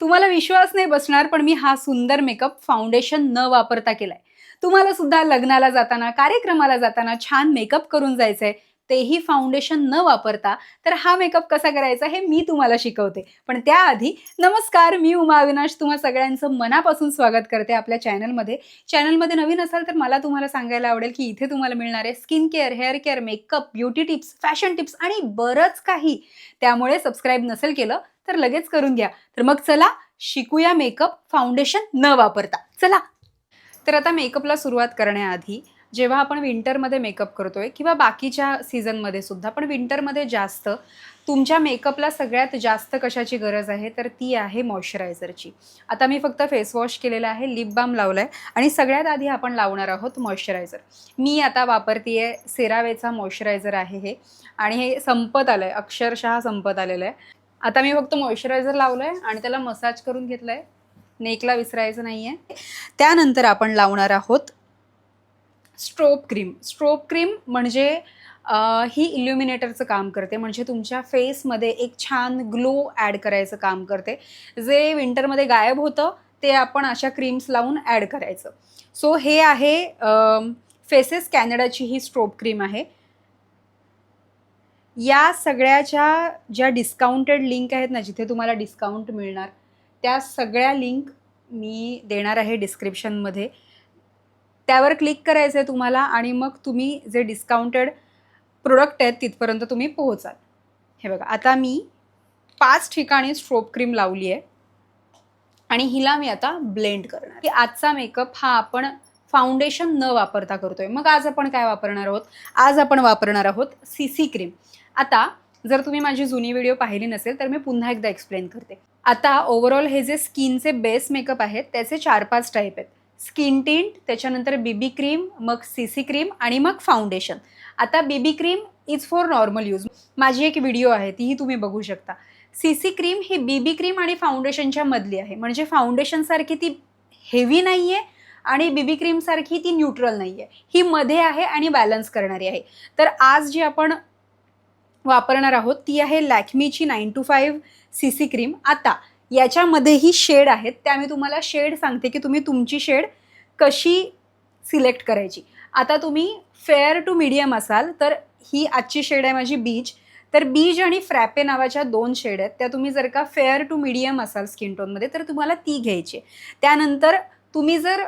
तुम्हाला विश्वास नाही बसणार पण मी हा सुंदर मेकअप फाउंडेशन न वापरता केलाय. तुम्हाला सुद्धा लग्नाला जाताना कार्यक्रमाला जाताना छान मेकअप करून जायचंय तेही फाउंडेशन न वापरता तर हा मेकअप कसा करायचा हे मी तुम्हाला शिकवते. पण त्याआधी नमस्कार मी उमा अविनाश तुम्हा सगळ्यांचं मनापासून स्वागत करते आपल्या चॅनलमध्ये चॅनलमध्ये नवीन असाल तर मला तुम्हाला सांगायला आवडेल की इथे तुम्हाला मिळणारे skin care hair care makeup beauty tips fashion tips आणि बरंच काही. त्यामुळे सबस्क्राईब नसेल केलं तर लगेच करून घ्या. तर मग चला शिकूया मेकअप फाउंडेशन न वापरता. चला. तर आता मेकअपला सुरुवात करण्याआधी जेव्हा आपण विंटरमध्ये मेकअप करतोय किंवा बाकीच्या सीझनमध्ये सुद्धा पण विंटरमध्ये जास्त तुमच्या मेकअपला सगळ्यात जास्त कशाची गरज आहे? तर ती आहे मॉइश्चरायझरची. आता मी फक्त फेस वॉश केलेला आहे लिप बाम लावला आहे आणि सगळ्यात आधी आपण लावणार आहोत मॉइश्चरायझर. मी आता वापरतीये सेरावेचा मॉइश्चरायझर आहे हे आणि हे संपत आलं आहे अक्षरशः संपत आलेलं आहे आता मी फक्त मॉइश्चरायझर लावलं आहे आणि त्याला मसाज करून घेतलं आहे नेकला विसरायचं नाही आहे त्यानंतर आपण लावणार आहोत स्ट्रोप क्रीम स्ट्रोप क्रीम म्हणजे ही इल्युमिनेटरचं काम करते. म्हणजे तुमच्या फेसमध्ये एक छान ग्लो ॲड करायचं काम करते. जे विंटरमध्ये गायब होतं ते आपण अशा क्रीम्स लावून ॲड करायचं. सो हे आहे फेसेस कॅनडाची ही स्ट्रोप क्रीम आहे. या सगळ्याच्या ज्या डिस्काउंटेड लिंक आहेत ना जिथे तुम्हाला डिस्काउंट मिळणार त्या सगळ्या लिंक मी देणार आहे डिस्क्रिप्शनमध्ये त्यावर क्लिक करायचं आहे तुम्हाला आणि मग तुम्ही जे डिस्काउंटेड प्रोडक्ट आहेत तिथपर्यंत तुम्ही पोहोचाल. हे बघा आता मी पाच ठिकाणी स्ट्रोप क्रीम लावली आहे आणि हिला मी आता ब्लेंड करणार की आजचा मेकअप हा आपण फाउंडेशन न वापरता करतोय. मग आज आपण काय वापरणार आहोत? आज आपण वापरणार आहोत सी सी क्रीम आता जर तुम्ही माझी जुनी व्हिडिओ पाहिली नसेल तर मी पुन्हा एकदा एक्सप्लेन करते. आता ओव्हरऑल हे जे स्किनचे बेस मेकअप आहेत त्याचे चार पाच टाईप आहेत. स्किन टिंट त्याच्यानंतर बीबी क्रीम मग सी सी क्रीम आणि मग फाउंडेशन आता BB cream is for normal use माझी एक व्हिडिओ आहे तीही तुम्ही बघू शकता. सी सी क्रीम ही बीबी क्रीम आणि फाउंडेशनच्या मधली आहे. म्हणजे फाउंडेशनसारखी ती हेवी नाही आहे आणि बीबी क्रीमसारखी ती न्यूट्रल नाही आहे ही मध्ये आहे आणि बॅलन्स करणारी आहे. तर आज जी आपण वापरणार आहोत. ती आहे लॅक्मीची nine two five C C cream. आता याच्यामध्येही शेड आहेत. त्या मी तुम्हाला शेड सांगते की तुम्ही तुमची शेड कशी सिलेक्ट करायची. आता तुम्ही फेअर टू मीडियम असाल तर ही आजची शेड आहे माझी बीच तर बीज आणि फ्रॅपे नावाच्या दोन शेड आहेत. त्या तुम्ही जर का फेअर टू मीडियम असाल स्किन टोनमध्ये तर तुम्हाला ती घ्यायची आहे. त्यानंतर तुम्ही जर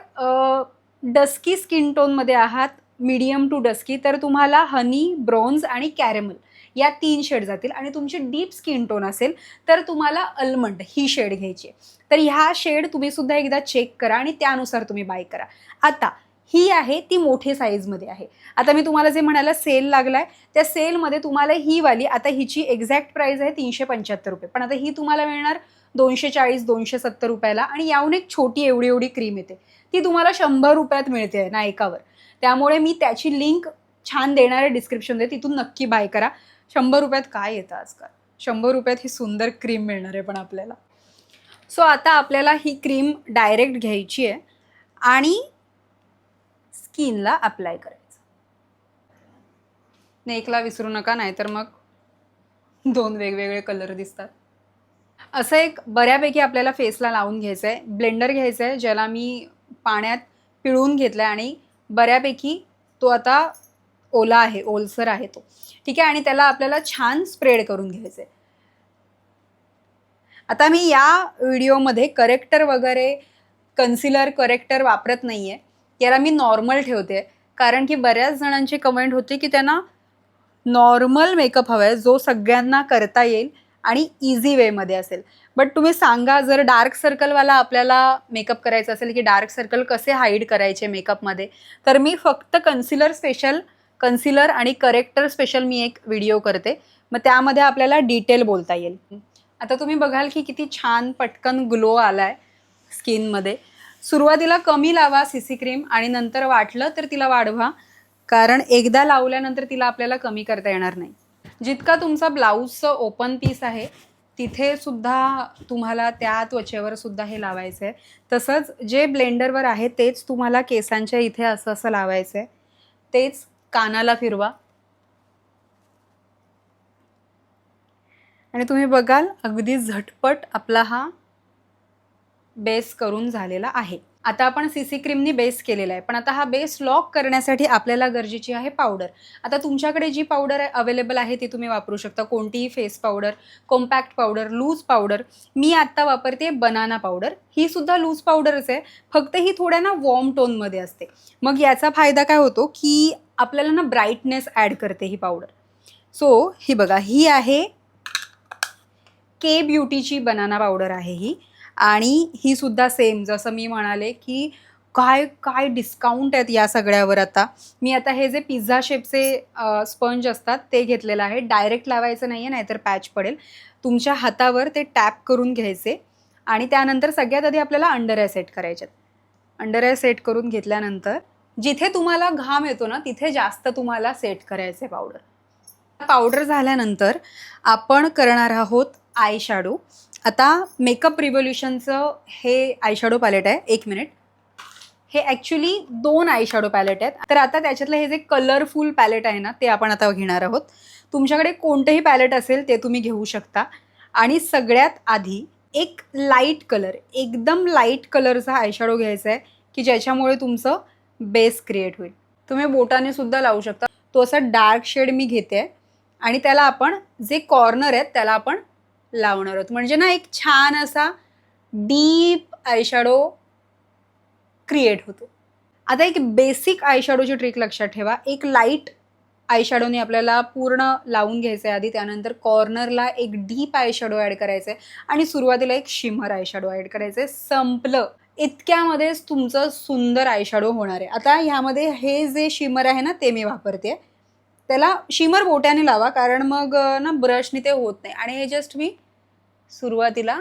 डस्की स्किन टोनमध्ये आहात मीडियम टू डस्की तर तुम्हाला हनी ब्रॉन्झ आणि कॅरेमल या तीन शेड जातील आणि तुमची डीप स्किन टोन असेल तर तुम्हाला अल्मंड ही शेड घ्यायची आहे. तर ह्या शेड तुम्ही सुद्धा एकदा चेक करा आणि त्यानुसार तुम्ही बाय करा. आता ही आहे ती मोठी साईजमध्ये आहे. आता मी तुम्हाला जे म्हणायला सेल लागलाय त्या सेलमध्ये तुम्हाला ही वाली आता हिची एक्झॅक्ट प्राईस आहे तीनशे पंच्याहत्तर रुपये. पण आता ही तुम्हाला मिळणार दोनशे चाळीस दोनशे सत्तर रुपयाला आणि याहून एक छोटी एवढी एवढी क्रीम येते. ती तुम्हाला शंभर रुपयात मिळते ना एकावर. त्यामुळे मी त्याची लिंक छान देणार आहे डिस्क्रिप्शनमध्ये तिथून नक्की बाय करा. शंभर रुपयात काय येतं आजकाल? शंभर रुपयात ही सुंदर क्रीम मिळणार आहे पण आपल्याला. सो आता आपल्याला ही क्रीम डायरेक्ट घ्यायची आहे आणि स्किनला अप्लाय करायचं. नेकला विसरू नका नाहीतर मग दोन वेगवेगळे कलर दिसतात. असं एक बऱ्यापैकी आपल्याला फेसला लावून घ्यायचं आहे. ब्लेंडर घ्यायचं आहे ज्याला मी पाण्यात पिळून घेतलं आहे आणि बऱ्यापैकी तो आता ओला आहे ओलसर आहे तो. ठीक आहे? आणि त्याला आपल्याला छान स्प्रेड करून घ्यायचं आहे आता मी या व्हिडिओमध्ये करेक्टर वगैरे कन्सिलर करेक्टर वापरत नाही आहे याला मी नॉर्मल ठेवते. कारण की बऱ्याच जणांची कमेंट होती की त्यांना नॉर्मल मेकअप हवा आहे जो सगळ्यांना करता येईल आणि इझी वेमध्ये असेल. बट तुम्ही सांगा जर डार्क सर्कलवाला आपल्याला मेकअप करायचा असेल की डार्क सर्कल कसे हाईड करायचे मेकअपमध्ये तर मी फक्त कन्सिलर स्पेशल कन्सिलर आणि करेक्टर स्पेशल मी एक व्हिडिओ करते. मग त्यामध्ये आपल्याला डिटेल बोलता येईल. आता तुम्ही बघाल की किती छान पटकन ग्लो आला आहे स्किनमध्ये. सुरुवातीला कमी लावा सी सी क्रीम आणि नंतर वाटलं तर तिला वाढवा. कारण एकदा लावल्यानंतर तिला आपल्याला कमी करता येणार नाही. जितका तुमचा ब्लाऊजचं ओपन पीस आहे तिथे सुद्धा तुम्हाला त्या त्वचेवर सुद्धा हे लावायचं आहे तसंच जे ब्लेंडरवर आहे तेच तुम्हाला केसांच्या इथे असं असं लावायचं आहे तेच कानाला फिरवा. आणि तुम्ही बघाल अगदी झटपट आपला हा बेस करून झालेला आहे. आता आपण सी सी क्रीमनी बेस केलेला आहे. पण आता हा बेस लॉक करण्यासाठी आपल्याला गरजेची आहे पावडर आता तुमच्याकडे जी पावडर अवेलेबल आहे ती तुम्ही वापरू शकता. कोणतीही face powder compact powder loose powder मी आत्ता वापरते बनाना पावडर ही सुद्धा लूज पावडरच आहे. फक्त ही थोड्या ना वॉर्म टोनमध्ये असते. मग याचा फायदा काय होतो की आपल्याला ना ब्राईटनेस ॲड करते ही पावडर सो ही बघा ही आहे के ब्युटीची बनाना पावडर आहे ही. आणि ही सुद्धा सेम जसं मी म्हणाले की काय काय डिस्काउंट आहेत या सगळ्यावर आता. मी आता हे जे पिझ्झा शेपचे स्पंज असतात ते घेतलेलं आहे. डायरेक्ट लावायचं नाही आहे नाहीतर पॅच पडेल. तुमच्या हातावर ते टॅप करून घ्यायचे. आणि त्यानंतर सगळ्यात आधी आपल्याला अंडर आय सेट करायचे अंडर आय सेट करून घेतल्यानंतर जिथे तुम्हाला घाम येतो ना तिथे जास्त तुम्हाला सेट करायचे पावडर पावडर झाल्यानंतर आपण करणार आहोत आय शॅडो आता मेकअप रिव्होल्युशनचं हे आयशॅडो पॅलेट आहे. एक मिनिट हे ॲक्च्युली दोन आयशॅडो पॅलेट आहेत. तर आता त्याच्यातलं हे जे कलरफुल पॅलेट आहे ना ते आपण आता घेणार आहोत. तुमच्याकडे कोणतंही पॅलेट असेल ते तुम्ही घेऊ शकता. आणि सगळ्यात आधी एक लाइट कलर एकदम लाइट कलरचा आयशॅडो घ्यायचा आहे की ज्याच्यामुळे तुमचं बेस क्रिएट होईल. तुम्ही बोटाने सुद्धा लावू शकता. तो असा डार्क शेड मी घेते. आहे आणि त्याला आपण जे कॉर्नर आहेत त्याला आपण लावणार आहोत. म्हणजे ना एक छान असा डीप आयशॅडो क्रिएट होतो. आता एक बेसिक आयशॅडोची ट्रिक लक्षात ठेवा. एक लाइट आयशॅडोने आपल्याला पूर्ण लावून घ्यायचं आहे. आधी त्यानंतर कॉर्नरला एक डीप आयशॅडो ॲड करायचं आहे. आणि सुरुवातीला एक शिमर आयशॅडो ॲड करायचं आहे. संपलं. इतक्यामध्येच तुमचं सुंदर आयशॅडो होणार आहे. आता ह्यामध्ये हे जे शिमर आहे ना ते मी वापरते. त्याला शिमर बोट्याने लावा. कारण मग ना ब्रशने ते होत नाही. आणि हे जस्ट मी सुरुवातीला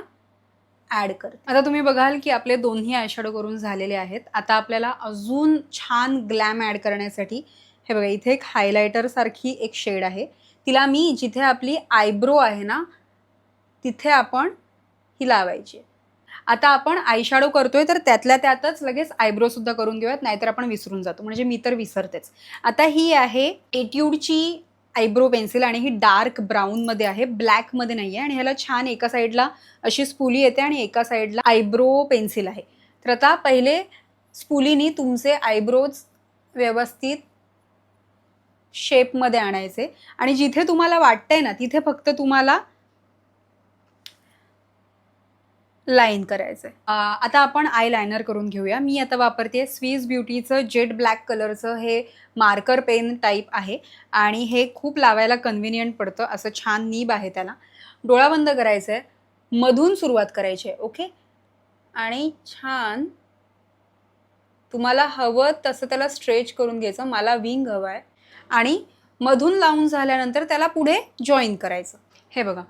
ॲड करते. आता तुम्ही बघाल की आपले दोन्ही आयशॅडो करून झालेले आहेत. आता आपल्याला अजून छान ग्लॅम ॲड करण्यासाठी हे बघा इथे एक हायलायटर सारखी एक शेड आहे. तिला मी जिथे आपली आयब्रो आहे ना तिथे आपण ही लावायची आता आपण आयशॅडो करतोय तर त्यातल्या त्यातच लगेच आयब्रो सुद्धा करून घेऊयात नाहीतर आपण विसरून जातो. म्हणजे मी तर विसरतेच. आता ही आहे एट्यूडची आयब्रो पेन्सिल आणि ही डार्क ब्राऊनमध्ये आहे ब्लॅकमध्ये नाही आहे आणि ह्याला छान एका साईडला अशी स्पुली येते आणि एका साईडला आयब्रो पेन्सिल आहे. तर आता पहिले स्पुलीनी तुमचे आयब्रोज व्यवस्थित शेपमध्ये आणायचे आणि जिथे तुम्हाला वाटतंय ना तिथे फक्त तुम्हाला लाईन करायचं आहे आता आपण आय लायनर करून घेऊया. मी आता वापरते स्वीज ब्युटीचं जेट ब्लॅक कलरचं हे मार्कर पेन टाईप आहे आणि हे खूप लावायला कन्व्हिनियंट पडतं. असं छान नीब आहे त्याला. डोळा बंद करायचं आहे मधून सुरुवात करायची आहे ओके? आणि छान. तुम्हाला हवं तसं त्याला स्ट्रेच करून घ्यायचं. मला विंग हवं आहे आणि मधून लावून झाल्यानंतर त्याला पुढे जॉईन करायचं. हे बघा.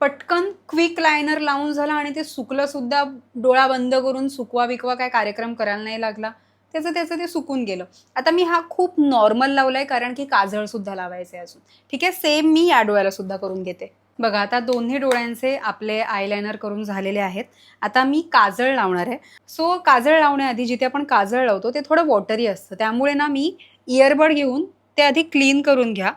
पटकन क्विक लायनर लावून झाला आणि ते सुकलं सुद्धा डोळा बंद करून सुकवा बिकवा काय कार्यक्रम करायला नाही लागला. त्याचं त्याचं ते सुकून गेलं. आता मी हा खूप नॉर्मल लावलाय कारण की काजळ सुद्धा लावायचे अजून. ठीक आहे? सेम मी या डोळ्याला सुद्धा करून घेते. बघा आता दोन्ही डोळ्यांचे आपले आयलायनर करून झालेले आहेत. आता मी काजळ लावणार आहे. सो काजळ लावण्याआधी जिथे आपण काजळ लावतो ते थोडं वॉटरी असतं. त्यामुळे ना मी इयरबड घेऊन ते आधी क्लीन करून घ्या.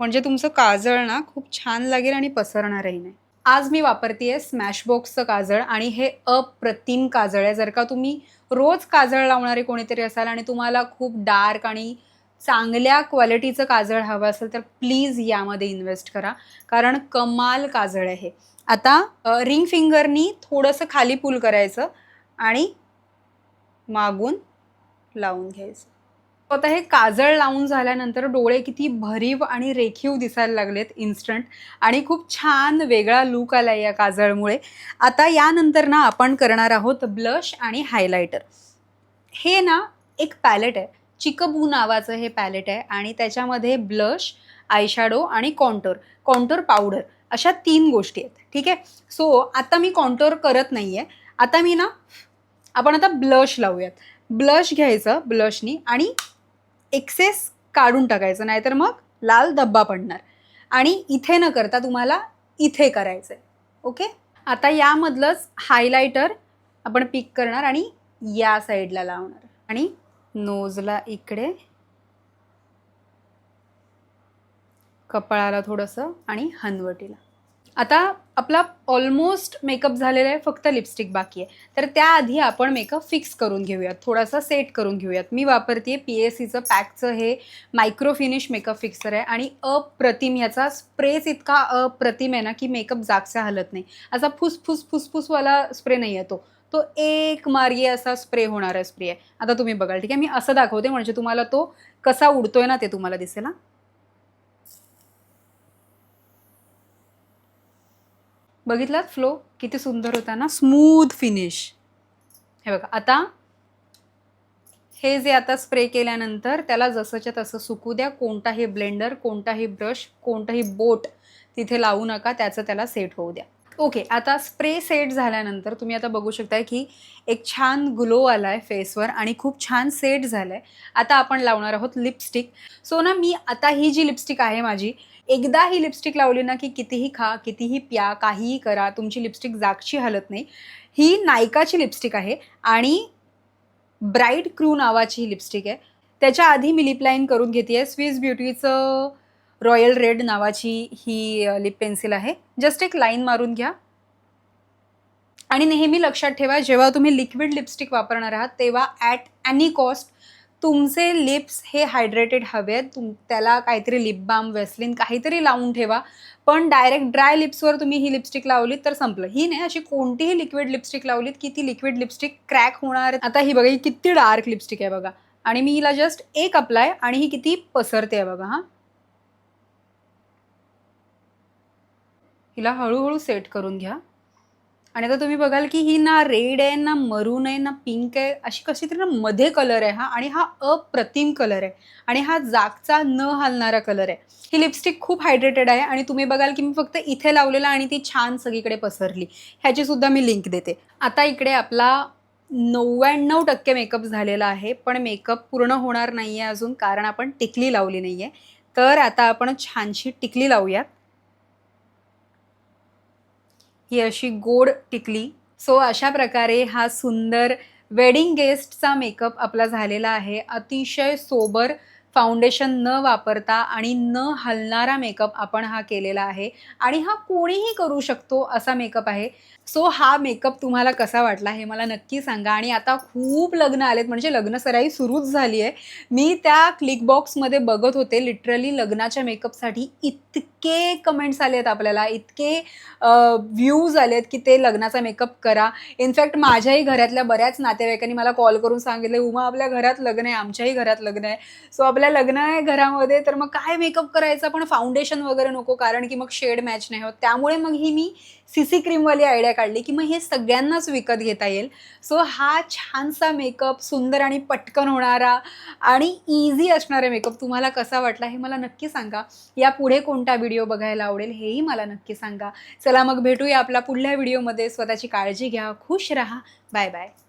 म्हणजे तुमचं काजळ ना खूप छान लागेल आणि पसरणारही नाही. आज मी वापरते स्मॅशबॉक्सचं काजळ आणि हे अप्रतिम काजळ आहे. जर का तुम्ही रोज काजळ लावणारे कोणीतरी असाल आणि तुम्हाला खूप डार्क आणि चांगल्या क्वालिटीचं काजळ हवं असेल तर प्लीज यामध्ये इन्व्हेस्ट करा. कारण कमाल काजळ आहे आता रिंग फिंगरनी थोडंसं खाली पूल करायचं आणि मागून लावून घ्यायचं. आता हे काजळ लावून झाल्यानंतर डोळे किती भरीव आणि रेखीव दिसायला लागलेत इन्स्टंट आणि खूप छान वेगळा लुक आला या काजळमुळे. आता यानंतर ना आपण करणार आहोत ब्लश आणि हायलायटर हे ना एक पॅलेट आहे. चिकबू नावाचं हे पॅलेट आहे आणि त्याच्यामध्ये ब्लश आयशॅडो आणि कॉन्टोर कॉन्टोर पावडर अशा तीन गोष्टी आहेत. ठीक आहे? सो आता मी कॉन्टोर करत नाही आहे आता मी ना आपण आता ब्लश लावूयात. ब्लश घ्यायचं ब्लशनी आणि एक्सेस काढून टाकायचं नाहीतर मग लाल धब्बा पडणार. आणि इथे न करता तुम्हाला इथे करायचं आहे ओके आता यामधलंच हायलायटर आपण पिक करणार आणि या साईडला लावणार. आणि नोजला इकडे कपाळाला थोडंसं आणि हनवटीला आता आपला ऑलमोस्ट मेकअप झालेला आहे फक्त लिपस्टिक बाकी आहे. तर त्याआधी आपण मेकअप फिक्स करून घेऊयात. थोडासा सेट करून घेऊयात. मी वापरते पी एस सीचं पॅकचं हे मायक्रो फिनिश मेकअप फिक्सर आहे आणि अप्रतिम ह्याचा स्प्रेच इतका अप्रतिम आहे ना की मेकअप जागसा हलत नाही. असा फुसफुस फुसफुसवाला स्प्रे नाही आहे तो. तो एक मार्गी असा स्प्रे होणारा स्प्रे आहे. आता तुम्ही बघाल ठीक आहे? मी असं दाखवते म्हणजे तुम्हाला तो कसा उडतोय ना ते तुम्हाला दिसेल ना बघितलात फ्लो किती सुंदर होता ना? स्मूथ फिनिश हे बघा आता हे जे आता स्प्रे केल्यानंतर त्याला जसंच्या तसं सुकू द्या. कोणताही ब्लेंडर कोणताही ब्रश कोणताही बोट तिथे लावू नका. त्याचं त्याला सेट होऊ द्या. ओके आता स्प्रे सेट झाल्यानंतर तुम्ही आता बघू शकताय की एक छान ग्लो आला आहे फेसवर आणि खूप छान सेट झालं आहे आता आपण लावणार आहोत लिपस्टिक. सो ना मी आता ही जी लिपस्टिक आहे माझी एकदा ही लिपस्टिक लावली ना की कितीही खा कितीही प्या काहीही करा तुमची लिपस्टिक जागची हलत नाही. ही नायकाची लिपस्टिक आहे आणि ब्राईट क्रू नावाची ही लिपस्टिक आहे. त्याच्या आधी मी लिपलाईन करून घेते आहे स्विस ब्युटीचं रॉयल रेड नावाची ही लिप पेन्सिल आहे. जस्ट एक लाईन मारून घ्या. आणि नेहमी लक्षात ठेवा जेव्हा तुम्ही लिक्विड लिपस्टिक वापरणार आहात तेव्हा ॲट ॲनी कॉस्ट तुमचे लिप्स हे हायड्रेटेड हवे आहेत तुम त्याला काहीतरी लिप बाम वेस्लिन काहीतरी लावून ठेवा. पण डायरेक्ट ड्राय लिप्सवर तुम्ही ही लिपस्टिक लावलीत तर संपलं. ही नाही अशी कोणतीही लिक्विड लिपस्टिक लावलीत की ती लिक्विड लिपस्टिक क्रॅक होणार. आता ही बघा ही किती डार्क लिपस्टिक आहे बघा. आणि मी हिला जस्ट एक अप्लाय आणि ही किती पसरते आहे बघा हां. हिला हळूहळू सेट करून घ्या. आणि आता तुम्ही बघाल की ही ना रेड आहे ना मरून आहे ना पिंक आहे अशी कशी तरी ना मध्ये कलर आहे हा. आणि हा अप्रतिम कलर आहे. आणि हा जागचा न हलणारा कलर आहे. ही लिपस्टिक खूप हायड्रेटेड आहे आणि तुम्ही बघाल की मी फक्त इथे लावलेला आणि ती छान सगळीकडे पसरली. ह्याची सुद्धा मी लिंक देते. आता इकडे आपला नव्याण्णव टक्के मेकअप झालेला आहे पण मेकअप पूर्ण होणार नाही आहे अजून कारण आपण टिकली लावली नाही आहे तर आता आपण छानशी टिकली लावूयात. ही अशी गोड टिकली. सो अशा प्रकारे हा सुंदर वेडिंग गेस्टचा मेकअप आपला झालेला आहे. अतिशय सोबर फाउंडेशन न वापरता आणि न हलणारा मेकअप आपण हा केलेला आहे. आणि हा कोणीही करू शकतो असा मेकअप आहे. सो हा मेकअप तुम्हाला कसा वाटला हे मला नक्की सांगा. आणि आता खूप लग्न आलेत. म्हणजे लग्न सराई सुरूच झाली आहे मी त्या क्लिकबॉक्समध्ये बघत होते. लिटरली लग्नाच्या मेकअपसाठी इतकी इतके कमेंट्स आले आहेत आपल्याला इतके व्ह्यूज आलेत की ते लग्नाचा मेकअप करा. इनफॅक्ट माझ्याही घरातल्या बऱ्याच नातेवाईकांनी मला कॉल करून सांगितले उमा आपल्या घरात लग्न आहे आमच्याही घरात लग्न आहे. सो आपल्या लग्न आहे घरामध्ये तर मग काय मेकअप करायचा? पण फाउंडेशन वगैरे नको कारण की मग शेड मॅच नाही होत. त्यामुळे मग ही मी सी सी क्रीमवाली आयडिया काढली की मग हे सगळ्यांनाच विकत घेता येईल. सो हा छानसा मेकअप सुंदर आणि पटकन होणारा आणि इझी असणारा मेकअप तुम्हाला कसा वाटला हे मला नक्की सांगा. या पुढे कोणता व्हिडिओ बघायला आवडेल हेही मला नक्की सांगा. चला मग भेटूया आपला पुढल्या व्हिडिओमध्ये स्वतःची काळजी घ्या खुश राहा. Bye bye